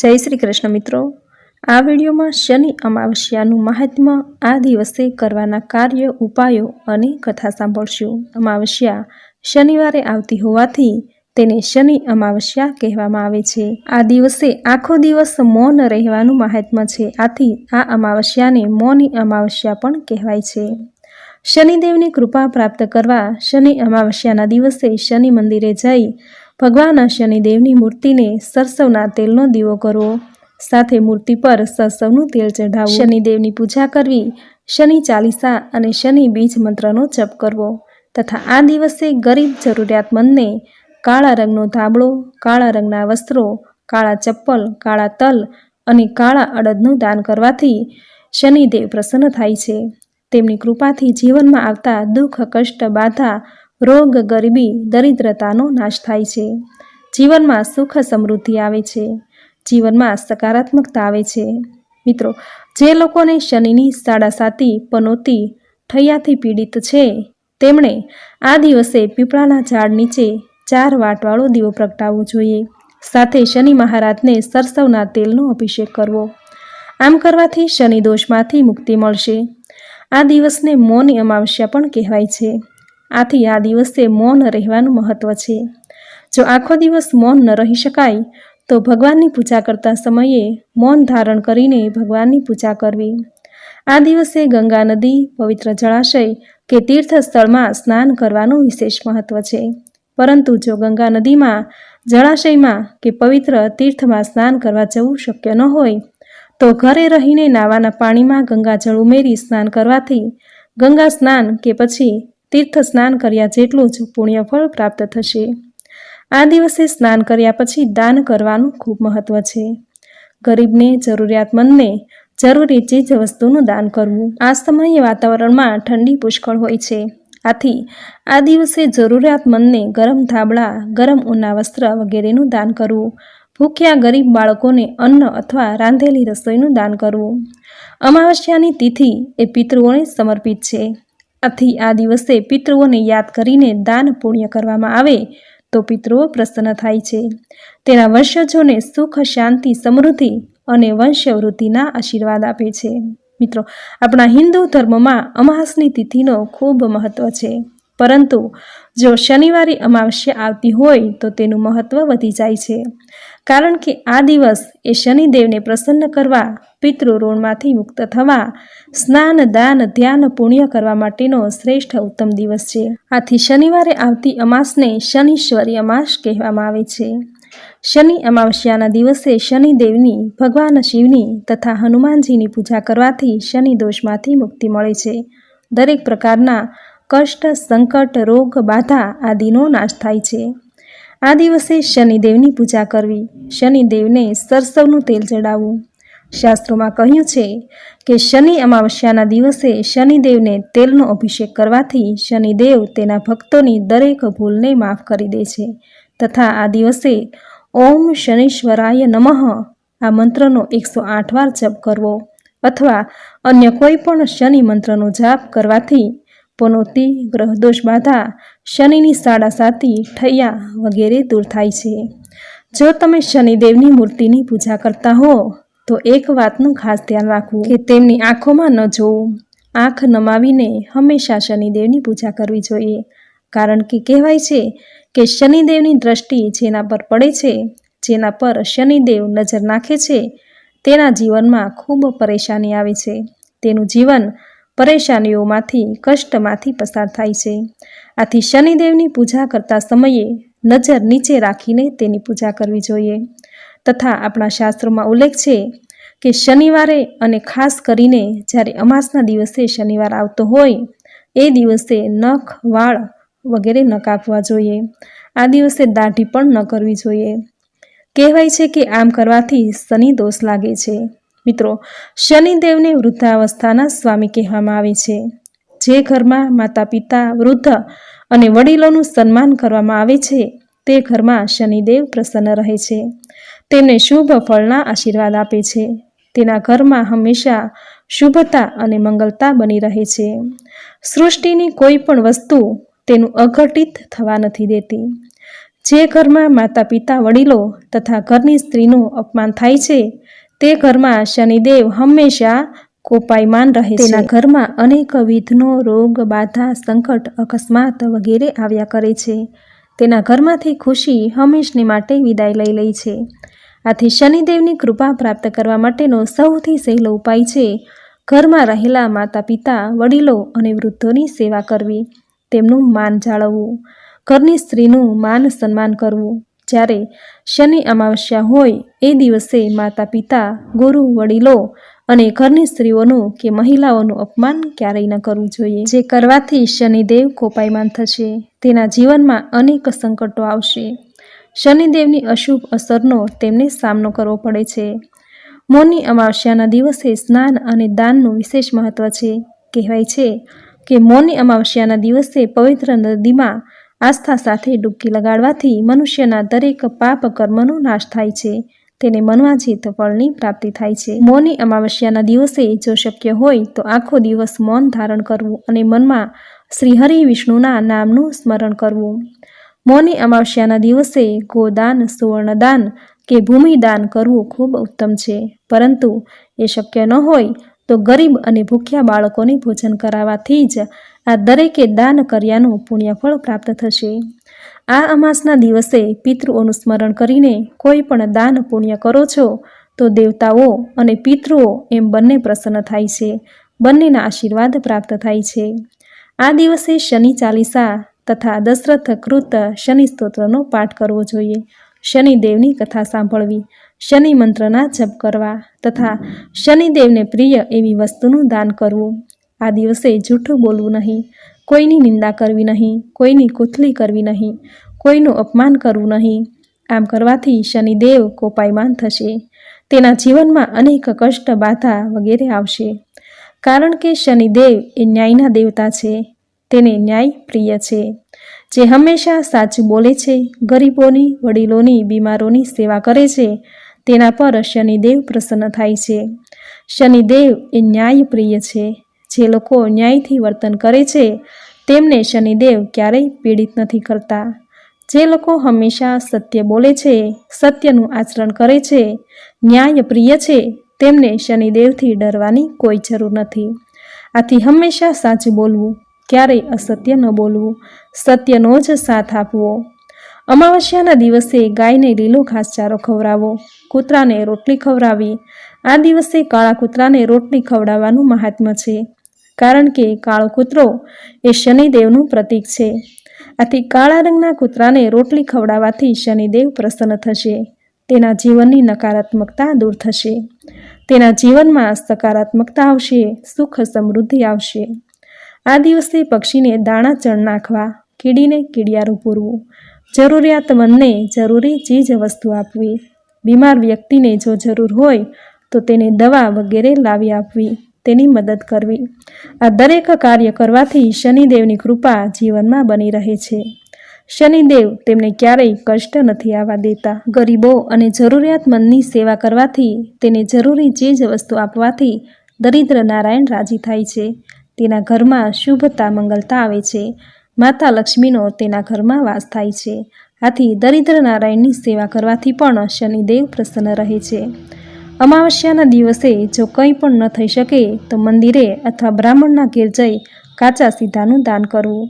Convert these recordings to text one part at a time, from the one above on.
જય શ્રી કૃષ્ણ મિત્રો. આ વિડીયોમાં શનિ અમાવસ્યાનું મહાત્મ્ય આ દિવસે કરવાના કાર્ય, ઉપાયો અને કથા સાંભળશું. અમાવસ્યા શનિવારે આવતી હોવાથી તેને શનિ અમાવસ્યા કહેવામાં આવે છે. આ દિવસે આખો દિવસ મૌન રહેવાનું મહાત્મ્ય છે. આથી આ અમાવસ્યાને મૌની અમાવસ્યા પણ કહેવાય છે. શનિદેવની કૃપા પ્રાપ્ત કરવા શનિ અમાવસ્યાના દિવસે શનિ મંદિરે જઈ ભગવાન શનિદેવની મૂર્તિને સરસવના તેલનો દીવો કરવો. સાથે મૂર્તિ પર સરસવનું તેલ ચઢાવવું. શનિદેવની પૂજા કરવી, શનિ ચાલીસા અને શનિ બીજ મંત્રનો જપ કરવો તથા આ દિવસે ગરીબ જરૂરિયાતમંદને કાળા રંગનો ધાબળો, કાળા રંગના વસ્ત્રો, કાળા ચપ્પલ, કાળા તલ અને કાળા અડદનું દાન કરવાથી શનિદેવ પ્રસન્ન થાય છે. તેમની કૃપાથી જીવનમાં આવતા દુઃખ, કષ્ટ, બાધા રોગ, ગરીબી, દરિદ્રતાનો નાશ થાય છે. જીવનમાં સુખ સમૃદ્ધિ આવે છે. જીવનમાં સકારાત્મકતા આવે છે. મિત્રો, જે લોકોને શનિની સાડાસાતી પનોતી ઠૈયાથી પીડિત છે, તેમણે આ દિવસે પીપળાના ઝાડ નીચે ચાર વાટવાળો દીવો પ્રગટાવવો જોઈએ. સાથે શનિ મહારાજને સરસવના તેલનો અભિષેક કરવો. આમ કરવાથી શનિ દોષમાંથી મુક્તિ મળશે. આ દિવસને મૌની અમાવસ્યા પણ કહેવાય છે. આથી આ દિવસે મૌન રહેવાનું મહત્વ છે. જો આખો દિવસ મૌન ન રહી શકાય, તો ભગવાનની પૂજા કરતા સમયે મૌન ધારણ કરીને ભગવાનની પૂજા કરવી. આ દિવસે ગંગા નદી, પવિત્ર જળાશય કે તીર્થ સ્થળમાં સ્નાન કરવાનું વિશેષ મહત્વ છે. પરંતુ જો ગંગા નદીમાં, જળાશયમાં કે પવિત્ર તીર્થમાં સ્નાન કરવા જવું શક્ય ન હોય, તો ઘરે રહીને નાવાના પાણીમાં ગંગાજળ ઉમેરી સ્નાન કરવાથી ગંગા સ્નાન કે પછી તીર્થ સ્નાન કર્યા જેટલું જ પુણ્યફળ પ્રાપ્ત થશે. આ દિવસે સ્નાન કર્યા પછી દાન કરવાનું ખૂબ મહત્વ છે. ગરીબને જરૂરિયાતમંદને જરૂરી ચીજ વસ્તુનું દાન કરવું. આ સમયે વાતાવરણમાં ઠંડી પુષ્કળ હોય છે. આથી આ દિવસે જરૂરિયાતમંદને ગરમ થાબડા ગરમ ઉના વસ્ત્ર વગેરેનું દાન કરવું. ભૂખ્યા ગરીબ બાળકોને અન્ન અથવા રાંધેલી રસોઈનું દાન કરવું. અમાવસ્યાની તિથિ એ પિતૃઓને સમર્પિત છે. આથી આ દિવસે પિતૃઓને યાદ કરીને દાન પુણ્ય કરવામાં આવે, તો પિતૃઓ પ્રસન્ન થાય છે. તેના વંશજોને સુખ, શાંતિ, સમૃદ્ધિ અને વંશવૃદ્ધિના આશીર્વાદ આપે છે. મિત્રો, આપણા હિન્દુ ધર્મમાં અમાસની તિથિનો ખૂબ મહત્વ છે. પરંતુ જો શનિવારે અમાવસ્યા આવતી હોય તો તેનું મહત્વ વધી જાય છે. કારણ કે આ દિવસ એ શનિદેવને પ્રસન્ન કરવા પિતૃ ઋણમાંથી મુક્ત થવા, સ્નાન, દાન, ધ્યાન પુણ્ય કરવા માટેનો શ્રેષ્ઠ ઉત્તમ દિવસ છે. આથી શનિવારે આવતી અમાસને શનિશ્વરી અમાસ કહેવામાં આવે છે. શનિ અમાવસ્યાના દિવસે શનિદેવની, ભગવાન શિવની તથા હનુમાનજીની પૂજા કરવાથી શનિ દોષમાંથી મુક્તિ મળે છે. દરેક પ્રકારના કષ્ટ, સંકટ, રોગ, બાધા આદિનો નાશ થાય છે. આ દિવસે શનિદેવની પૂજા કરવી. શનિદેવને સરસવનું તેલ ચડાવવું. શાસ્ત્રોમાં કહ્યું છે કે શનિ અમાવસ્યાના દિવસે શનિદેવને તેલનો અભિષેક કરવાથી શનિદેવ તેના ભક્તોની દરેક ભૂલને માફ કરી દે છે. તથા આ દિવસે ઓમ શનીશ્વરાય નમઃ આ મંત્રનો એકસો આઠ વાર જપ કરવો. અથવા અન્ય કોઈ પણ શનિ મંત્રનો જાપ કરવાથી પનોતી, ગ્રહદોષ બાધા, શનિની સાડા સાતી, ઠૈયા વગેરે દૂર થાય છે. જો તમે શનિદેવની મૂર્તિની પૂજા કરતા હો, તો એક વાતનું ખાસ ધ્યાન રાખવું કે તેમની આંખોમાં ન જોવું આંખ નમાવીને હંમેશા શનિદેવની પૂજા કરવી જોઈએ. કારણ કે કહેવાય છે કે શનિદેવની દ્રષ્ટિ જેના પર પડે છે, જેના પર શનિદેવ નજર નાખે છે, તેના જીવનમાં ખૂબ પરેશાની આવે છે. તેનું જીવન પરેશાનીઓમાંથી, કષ્ટમાંથી પસાર થાય છે. આથી શનિદેવની પૂજા કરતા સમયે નજર નીચે રાખીને તેની પૂજા કરવી જોઈએ. તથા આપણા શાસ્ત્રોમાં ઉલ્લેખ છે કે શનિવારે અને ખાસ કરીને જ્યારે અમાસના દિવસે શનિવાર આવતો હોય, એ દિવસે નખ, વાળ વગેરે ન કાપવા જોઈએ. આ દિવસે દાઢી પણ ન કરવી જોઈએ. કહેવાય છે કે આમ કરવાથી શનિ દોષ લાગે છે. મિત્રો, શનિદેવને વૃદ્ધાવસ્થાના સ્વામી કહેવામાં આવે છે. જે ઘરમાં માતા પિતા વૃદ્ધ અને વડીલોનું સન્માન કરવામાં આવે છે, તે ઘરમાં શનિદેવ પ્રસન્ન રહે છે. તેમને શુભ ફળના આશીર્વાદ આપે છે. તેના ઘરમાં હંમેશા શુભતા અને મંગલતા બની રહે છે. સૃષ્ટિની કોઈ પણ વસ્તુ તેનું અઘટિત થવા નથી દેતી. જે ઘરમાં માતા પિતા વડીલો તથા ઘરની સ્ત્રીનું અપમાન થાય છે તે ઘરમાં શનિદેવ હંમેશા કોપાયમાન રહે છે. તેના ઘરમાં અનેક વિધનો રોગ, બાધા, સંકટ, અકસ્માત વગેરે આવ્યા કરે છે. તેના ઘરમાંથી ખુશી હંમેશને માટે વિદાય લઈ લે છે. આથી શનિદેવની કૃપા પ્રાપ્ત કરવા માટેનો સૌથી સહેલો ઉપાય છે ઘરમાં રહેલા માતા પિતા વડીલો અને વૃદ્ધોની સેવા કરવી. તેમનું માન જાળવવું. ઘરની સ્ત્રીનું માન સન્માન કરવું. જ્યારે શનિ અમાવસ્યા હોય, એ દિવસે માતા પિતા ગુરુ, વડીલો અને ઘરની સ્ત્રીઓનું કે મહિલાઓનું અપમાન ક્યારેય ન કરવું જોઈએ. જે કરવાથી શનિદેવ કોપાયમાન થશે. તેના જીવનમાં અનેક સંકટો આવશે. શનિદેવની અશુભ અસરનો તેમને સામનો કરવો પડે છે. મૌની અમાવસ્યાના દિવસે સ્નાન અને દાનનું વિશેષ મહત્વ છે. કહેવાય છે કે મૌની અમાવસ્યાના દિવસે પવિત્ર નદીમાં આસ્થા સાથે ડૂબકી લગાડવાથી મનુષ્યના દરેક પાપ કર્મનો નાશ થાય છે. તેને મનવાજીત ફળની પ્રાપ્તિ થાય છે. મૌની અમાવસ્યાના દિવસે જો શક્ય હોય તો આખો દિવસ મૌન ધારણ કરવું અને મનમાં શ્રી હરિ વિષ્ણુના નામનું સ્મરણ કરવું. મૌની અમાવસ્યાના દિવસે ગોદાન, સુવર્ણદાન કે ભૂમિદાન કરવું ખૂબ ઉત્તમ છે. પરંતુ એ શક્ય ન હોય તો ગરીબ અને ભૂખ્યા બાળકોને ભોજન કરાવવાથી જ આ દરેકે દાન કર્યાનું પુણ્યફળ પ્રાપ્ત થશે. આ અમાસના દિવસે પિતૃઓનું સ્મરણ કરીને કોઈ પણ દાન પુણ્ય કરો છો, તો દેવતાઓ અને પિતૃઓ એમ બંને પ્રસન્ન થાય છે, બંનેના આશીર્વાદ પ્રાપ્ત થાય છે. આ દિવસે શનિ ચાલીસા તથા દશરથ કૃત શનિ સ્તોત્રનો પાઠ કરવો જોઈએ. શનિદેવની કથા સાંભળવી, શનિ મંત્રના જપ કરવા તથા શનિદેવને પ્રિય એવી વસ્તુનું દાન કરવું. આ દિવસે જૂઠું બોલવું નહીં, કોઈની નિંદા કરવી નહીં, કોઈની કુથલી કરવી નહીં, કોઈનું અપમાન કરવું નહીં. આમ કરવાથી શનિદેવ કોપાયમાન થશે. તેના જીવનમાં અનેક કષ્ટ બાધા વગેરે આવશે. કારણ કે શનિદેવ એ ન્યાયના દેવતા છે. તેને ન્યાય પ્રિય છે. જે હંમેશા સાચું બોલે છે, ગરીબોની, વડીલોની, બીમારોની સેવા કરે છે, તેના પર શનિદેવ પ્રસન્ન થાય છે. શનિદેવ એ ન્યાય પ્રિય છે. જે લોકો ન્યાયથી વર્તન કરે છે, તેમને શનિદેવ ક્યારેય પીડિત નથી કરતા. જે લોકો હંમેશા સત્ય બોલે છે, સત્યનું આચરણ કરે છે ન્યાય પ્રિય છે, તેમને શનિદેવથી ડરવાની કોઈ જરૂર નથી. આથી હંમેશા સાચું બોલવું, ક્યારેય અસત્ય ન બોલવું, સત્યનો જ સાથ આપવો. અમાવસ્યાના દિવસે ગાયને લીલો ઘાસચારો ખવડાવો, કૂતરાને રોટલી ખવડાવી, આ દિવસે કાળા કૂતરાને રોટલી ખવડાવવાનું મહાત્મ્ય છે. કારણ કે કાળો કૂતરો એ શનિદેવનું પ્રતીક છે. આથી કાળા રંગના કૂતરાને રોટલી ખવડાવવાથી શનિદેવ પ્રસન્ન થશે. તેના જીવનની નકારાત્મકતા દૂર થશે. તેના જીવનમાં સકારાત્મકતા આવશે, સુખ સમૃદ્ધિ આવશે. આ દિવસે પક્ષીને દાણા ચણ નાખવા, કીડીને કીડિયારું પૂરવું જરૂરિયાતમંદને જરૂરી ચીજ વસ્તુ આપવી, બીમાર વ્યક્તિને જો જરૂર હોય તો તેને દવા વગેરે લાવી આપવી. તેની મદદ કરવી. આ દરેક કાર્ય કરવાથી શનિદેવની કૃપા જીવનમાં બની રહે છે. શનિદેવ તેમને ક્યારેય કષ્ટ નથી આવવા દેતા. ગરીબો અને જરૂરિયાતમંદની સેવા કરવાથી, તેને જરૂરી ચીજ વસ્તુ આપવાથી દરિદ્ર નારાયણ રાજી થાય છે. તેના ઘરમાં શુભતા મંગલતા આવે છે. માતા લક્ષ્મીનો તેના ઘરમાં વાસ થાય છે. આથી દરિદ્ર નારાયણની સેવા કરવાથી પણ શનિદેવ પ્રસન્ન રહે છે. અમાવસ્યાના દિવસે જો કંઈ પણ ન થઈ શકે, તો મંદિરે અથવા બ્રાહ્મણના ઘેર જઈ કાચા સીધાનું દાન કરવું.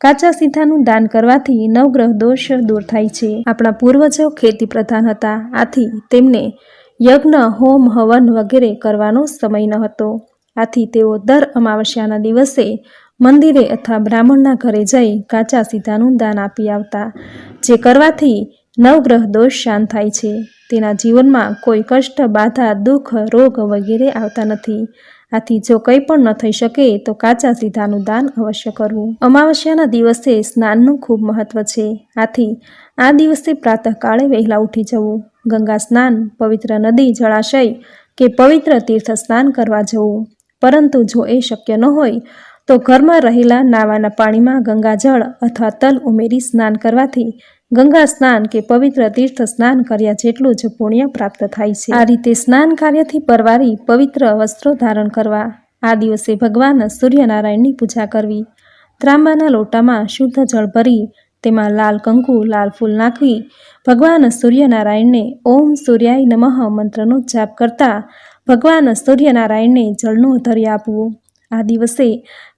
કાચા સીધાનું દાન કરવાથી નવગ્રહ દોષ દૂર થાય છે. આપણા પૂર્વજો ખેતી પ્રધાન હતા, આથી તેમને યજ્ઞ, હોમ, હવન વગેરે કરવાનો સમય ન હતો. આથી તેઓ દર અમાવસ્યાના દિવસે મંદિરે અથવા બ્રાહ્મણના ઘરે જઈ કાચા સીધાનું દાન આપી આવતા, જે કરવાથી નવગ્રહ દોષ શાંત થાય છે. તેના જીવનમાં કોઈ કષ્ટ, બાધા, દુઃખ, રોગ વગેરે આવતા નથી. આથી જો કંઈ પણ ન થઈ શકે, તો કાચા સીધાનું દાન અવશ્ય કરવું. અમાવસ્યાના દિવસે સ્નાનનું ખૂબ મહત્વ છે. આથી આ દિવસે પ્રાતઃકાળે વહેલા ઉઠી જવું, ગંગા સ્નાન, પવિત્ર નદી, જળાશય કે પવિત્ર તીર્થ સ્નાન કરવા જવું. પરંતુ જો એ શક્ય ન હોય, તો ઘરમાં રહેલા નાવાના પાણીમાં ગંગાજળ અથવા તલ ઉમેરી સ્નાન કરવાથી ગંગા સ્નાન કે પવિત્ર તીર્થ સ્નાન કર્યા જેટલું જ પુણ્ય પ્રાપ્ત થાય છે. આ રીતે સ્નાન કાર્યથી પરવારી પવિત્ર વસ્ત્રો ધારણ કરવા, આ દિવસે ભગવાન સૂર્યનારાયણની પૂજા કરવી, ત્રાંબાના લોટામાં શુદ્ધ જળ ભરી, તેમાં લાલ કંકુ, લાલ ફૂલ નાખવી, ભગવાન સૂર્યનારાયણને ઓમ સૂર્યાય નમઃ મંત્રનો જાપ કરતા ભગવાન સૂર્યનારાયણને જળનું ધરી આપવું. આ દિવસે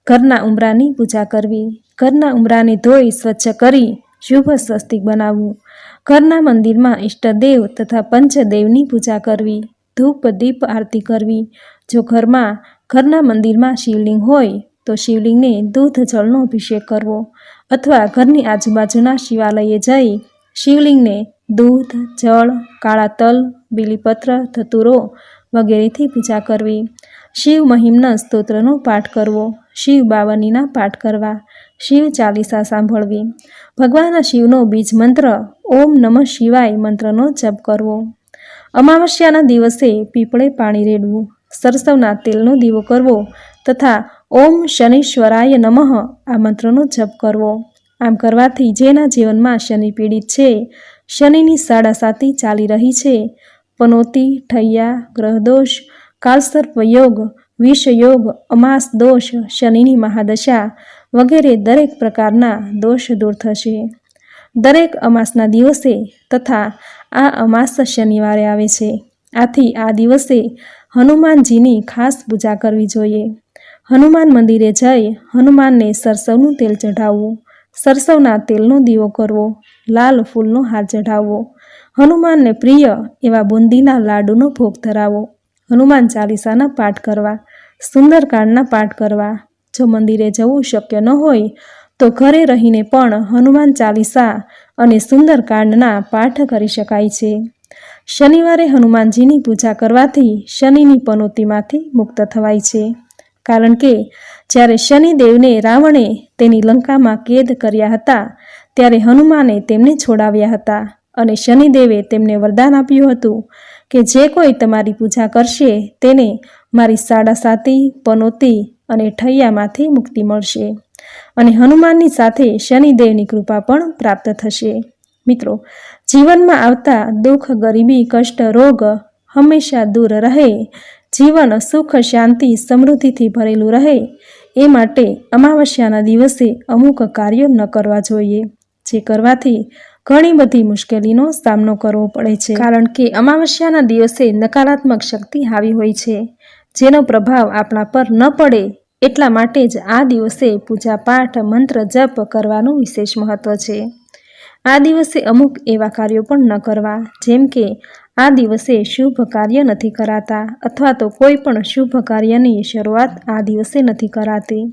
ઘરના ઉમરાની પૂજા કરવી. ઘરના ઉમરાને ધોઈ, સ્વચ્છ કરી શુભ સ્વસ્તિક બનાવવું. ઘરના મંદિરમાં ઈષ્ટદેવ તથા પંચદેવની પૂજા કરવી. ધૂપ, દીપ આરતી કરવી. જો ઘરમાં, ઘરના મંદિરમાં શિવલિંગ હોય, તો શિવલિંગને દૂધ જળનો અભિષેક કરવો. અથવા ઘરની આજુબાજુના શિવાલયે જઈ, શિવલિંગને દૂધ, જળ, કાળા તલ, બીલીપત્ર, ધતુરો વગેરેથી પૂજા કરવી. શિવ મહિમના સ્તોત્રનો પાઠ કરવો. શિવ બાવનીના પાઠ કરવા. શિવ ચાલીસા સાંભળવી. ભગવાન શિવનો બીજ મંત્ર, ઓમ નમઃ શિવાય મંત્રનો જપ કરવો. અમાવસ્યાના દિવસે પીપળે પાણી રેડવું. સરસવના તેલનો દીવો કરવો તથા ઓમ શનિશ્વરાય નમઃ આ મંત્રનો જપ કરવો. આમ કરવાથી જેના જીવનમાં શનિ પીડિત છે, શનિની સાડાસાતી ચાલી રહી છે. પનોતી, ઠૈયા, ગ્રહદોષ, કાલસર્પયોગ, વિષયોગ અમાસ દોષ શનિની મહાદશા વગેરે દરેક પ્રકારના દોષ દૂર થશે. દરેક અમાસના દિવસે તથા આ અમાસ શનિવારે આવે છે. આથી આ દિવસે હનુમાનજીની ખાસ પૂજા કરવી જોઈએ. હનુમાન મંદિરે જઈ હનુમાનને સરસવનું તેલ ચઢાવવું, સરસવના તેલનો દીવો કરવો, લાલ ફૂલનો હાર ચઢાવવો, હનુમાનને પ્રિય એવા બુંદીના લાડુનો ભોગ ધરાવો, હનુમાન ચાલીસાના પાઠ કરવા, સુંદરકાંડના પાઠ કરવા જો મંદિરે જવું શક્ય ન હોય, તો ઘરે રહીને પણ હનુમાન ચાલીસા અને સુંદરકાંડના પાઠ કરી શકાય છે. શનિવારે હનુમાનજીની પૂજા કરવાથી શનિની પનોતીમાંથી મુક્ત થવાય છે. કારણ કે, જ્યારે શનિદેવને રાવણે તેની લંકામાં કેદ કર્યા હતા, ત્યારે હનુમાને તેમને છોડાવ્યા હતા અને શનિદેવે તેમને વરદાન આપ્યું હતું કે જે કોઈ તમારી પૂજા કરશે, તેને મારી સાડા સાતી, પનોતી અને ઠૈયામાંથી મુક્તિ મળશે. અને હનુમાનની સાથે શનિદેવની કૃપા પણ પ્રાપ્ત થશે. મિત્રો, જીવનમાં આવતા દુઃખ, ગરીબી, કષ્ટ, રોગ હંમેશા દૂર રહે. જીવન સુખ, શાંતિ, સમૃદ્ધિથી ભરેલું રહે. એ માટે અમાવસ્યાના દિવસે અમુક કાર્યો ન કરવા જોઈએ, જે કરવાથી ઘણી બધી મુશ્કેલીનો સામનો કરવો પડે છે. કારણ કે અમાવસ્યાના દિવસે નકારાત્મક શક્તિ હાવી હોય છે. જેનો પ્રભાવ આપણા પર ન પડે એટલા માટે જ આ દિવસે પૂજાપાઠ, મંત્ર જપ કરવાનું વિશેષ મહત્ત્વ છે. આ દિવસે અમુક એવા કાર્યો પણ ન કરવા, જેમ કે આ દિવસે શુભ કાર્ય નથી કરાતા અથવા તો કોઈ પણ શુભ કાર્યની શરૂઆત આ દિવસે નથી કરાતી.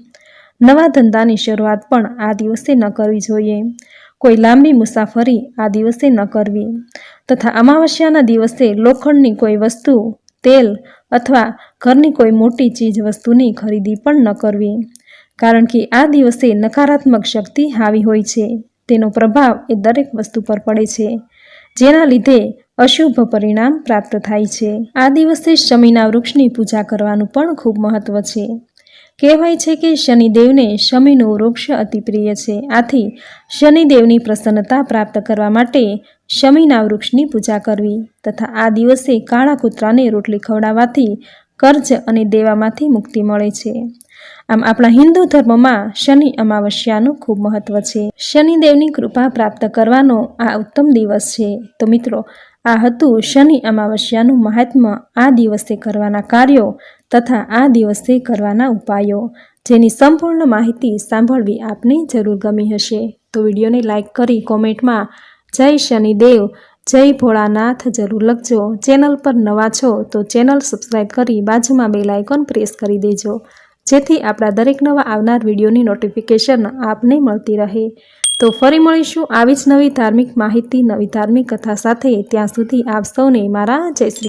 નવા ધંધાની શરૂઆત પણ આ દિવસે ન કરવી જોઈએ. કોઈ લાંબી મુસાફરી આ દિવસે ન કરવી તથા અમાવસ્યાના દિવસે લોખંડની કોઈ વસ્તુ તેલ અથવા ઘરની કોઈ મોટી ચીજ વસ્તુની ખરીદી પણ ન કરવી. કારણ કે આ દિવસે નકારાત્મક શક્તિ હાવી હોય છે. તેનો પ્રભાવ એ દરેક વસ્તુ પર પડે છે, જેના લીધે અશુભ પરિણામ પ્રાપ્ત થાય છે. આ દિવસે શમીના વૃક્ષની પૂજા કરવાનું પણ ખૂબ મહત્વ છે. કહેવાય છે કે શનિદેવને શમીનું વૃક્ષ અતિ પ્રિય છે. આથી શનિદેવની પ્રસન્નતા પ્રાપ્ત કરવા માટે શમીના વૃક્ષની પૂજા કરવી તથા આ દિવસે કાળા કૂતરાને રોટલી ખવડાવવાથી કર્જ અને દેવામાંથી મુક્તિ મળે છે. આમ આપણા હિન્દુ ધર્મમાં શનિ અમાવસ્યાનું ખૂબ મહત્વ છે. શનિદેવની કૃપા પ્રાપ્ત કરવાનો આ ઉત્તમ દિવસ છે. તો મિત્રો, આ હતું શનિ અમાવસ્યાનું મહાત્મ્ય આ દિવસે કરવાના કાર્યો તથા આ દિવસે કરવાના ઉપાયો. જેની સંપૂર્ણ માહિતી સાંભળવી આપને જરૂર ગમી હશે. તો વિડીયોને લાઇક કરી કોમેન્ટમાં જય શનિદેવ, જય ભોળાનાથ જરૂર લખજો. ચેનલ પર નવા છો તો ચેનલ સબસ્ક્રાઈબ કરી બાજુમાં બેલ આઇકોન પ્રેસ કરી દેજો. જેથી આપણા દરેક નવા આવનાર વિડીયોની નોટિફિકેશન આપને મળતી રહે. તો ફરી મળીશું આવી જ નવી ધાર્મિક માહિતી, નવી ધાર્મિક કથા સાથે. ત્યાં સુધી આપ સૌને મારા જય શ્રી